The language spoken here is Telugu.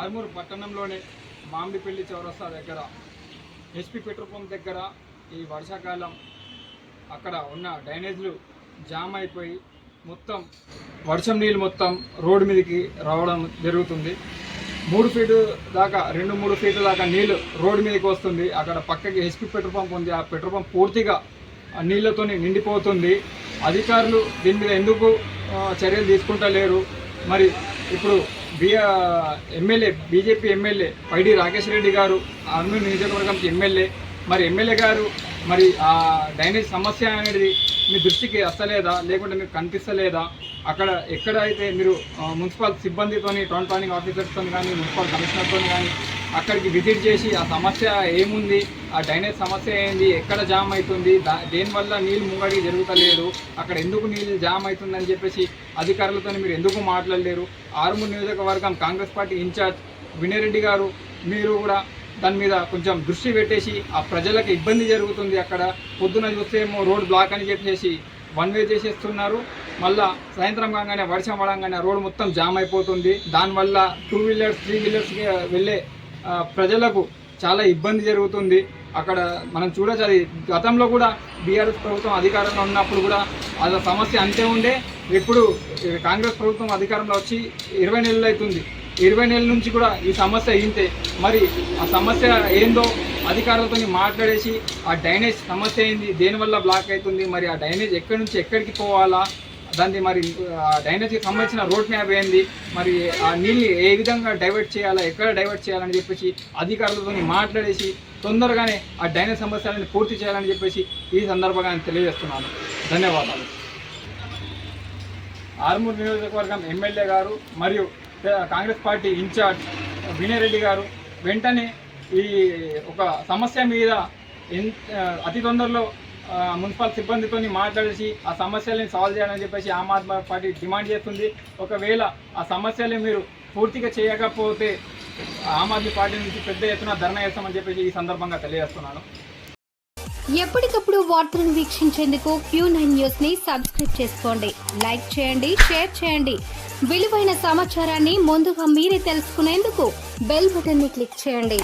ఆర్మూరు పట్టణంలోని మామిడిపల్లి చౌరస్తా దగ్గర హెచ్పి పెట్రోల్ పంప్ దగ్గర ఈ వర్షాకాలం అక్కడ ఉన్న డ్రైనేజ్లు జామ్ అయిపోయి మొత్తం వర్షం నీళ్ళు మొత్తం రోడ్డు మీదకి రావడం జరుగుతుంది. మూడు ఫీటు దాకా రెండు మూడు ఫీట్ల దాకా నీళ్ళు రోడ్డు మీదకి వస్తుంది. అక్కడ పక్కకి హెచ్పి పెట్రోల్ పంప్ ఉంది. ఆ పెట్రోల్ పంప్ పూర్తిగా ఆ నిండిపోతుంది. అధికారులు దీని మీద ఎందుకు చర్యలు చర్యలు తీసుకుంటలేరు? మరి ఇప్పుడు B MLA BJP MLA Paidi Rakesh Reddy garu అర్నూలు నియోజకవర్గంకి MLA. మరి ఎమ్మెల్యే గారు మరి ఆ డ్రైనేజ్ సమస్య అనేది మీ దృష్టికి వస్తలేదా? లేకుంటే మీకు కనిపిస్తలేదా? అక్కడ ఎక్కడైతే మీరు మున్సిపల్ సిబ్బందితోని టౌన్ ప్లానింగ్ ఆఫీసర్స్తో కానీ మున్సిపల్ కమిషనర్తో కానీ అక్కడికి విజిట్ చేసి ఆ సమస్య ఏముంది? ఆ డ్రైనేజ్ సమస్య ఏంది? ఎక్కడ జామ్ అవుతుంది? దా దేనివల్ల నీళ్ళు ముంగడికి జరుగుతలేదు? అక్కడ ఎందుకు నీళ్ళు జామ్ అవుతుందని చెప్పేసి అధికారులతో మీరు ఎందుకు మాట్లాడలేరు? ఆరుమూరు నియోజకవర్గం కాంగ్రెస్ పార్టీ ఇన్ఛార్జ్ వినయరెడ్డి గారు మీరు కూడా దాని మీద కొంచెం దృష్టి పెట్టేసి ఆ ప్రజలకు ఇబ్బంది జరుగుతుంది అక్కడ. పొద్దున చూస్తే ఏమో రోడ్ బ్లాక్ అని చెప్పేసి వన్ వే చేసేస్తున్నారు. మళ్ళా సాయంత్రం కాగానే వర్షం పడంగానే రోడ్ మొత్తం జామ్ అయిపోతుంది. దానివల్ల టూ వీలర్స్ త్రీ వీలర్స్ వెళ్ళే ప్రజలకు చాలా ఇబ్బంది జరుగుతుంది. అక్కడ మనం చూడొచ్చు అది గతంలో కూడా బీఆర్ఎస్ ప్రభుత్వం అధికారంలో ఉన్నప్పుడు కూడా అది సమస్య అంతే ఉండే. ఇప్పుడు కాంగ్రెస్ ప్రభుత్వం అధికారంలో వచ్చి ఇరవై నెలలు అవుతుంది ఇరవై నెలల నుంచి కూడా ఈ సమస్య ఇంతే మరి ఆ సమస్య ఏందో అధికారులతో మాట్లాడేసి ఆ డ్రైనేజ్ సమస్య ఏంది దేనివల్ల బ్లాక్ అవుతుంది మరి ఆ డ్రైనేజ్ ఎక్కడి నుంచి ఎక్కడికి పోవాలా దాన్ని మరి ఆ సంబంధించిన రోడ్ మ్యాప్ ఏంది? మరి ఆ నీళ్ళు ఏ విధంగా డైవర్ట్ చేయాలా? ఎక్కడ డైవర్ట్ చేయాలని చెప్పేసి అధికారులతో మాట్లాడేసి తొందరగానే ఆ డ్రైనేజ్ సమస్యలను పూర్తి చేయాలని చెప్పేసి ఈ సందర్భంగా తెలియజేస్తున్నాను. ధన్యవాదాలు. ఆర్మూర్ నియోజకవర్గం ఎమ్మెల్యే గారు మరియు Congress party incharge Vinay Reddy garu వెంటనే ఈ ఒక సమస్య మీద అతి తొందరలో మున్సిపల్ సిబ్బందితో మాట్లాడేసి ఆ సమస్యలను సాల్వ్ చేయాలని చెప్పేసి ఆమ్ ఆద్మీ పార్టీ డిమాండ్ చేస్తుంది. ఒకవేళ ఆ సమస్యలు మీరు పూర్తిగా చేయకపోతే ఆమ్ ఆద్మీ పార్టీ నుంచి పెద్ద ఎత్తున ధర్నా చేస్తామని చెప్పేసి ఈ సందర్భంగా తెలియజేస్తున్నాను. ఎప్పటికప్పుడు వార్తలను వీక్షించేందుకు క్యూ నైన్ న్యూస్ని సబ్స్క్రైబ్ చేసుకోండి. లైక్ చేయండి షేర్ చేయండి. విలువైన సమాచారాన్ని ముందుగా మీరే తెలుసుకునేందుకు బెల్ బటన్ని క్లిక్ చేయండి.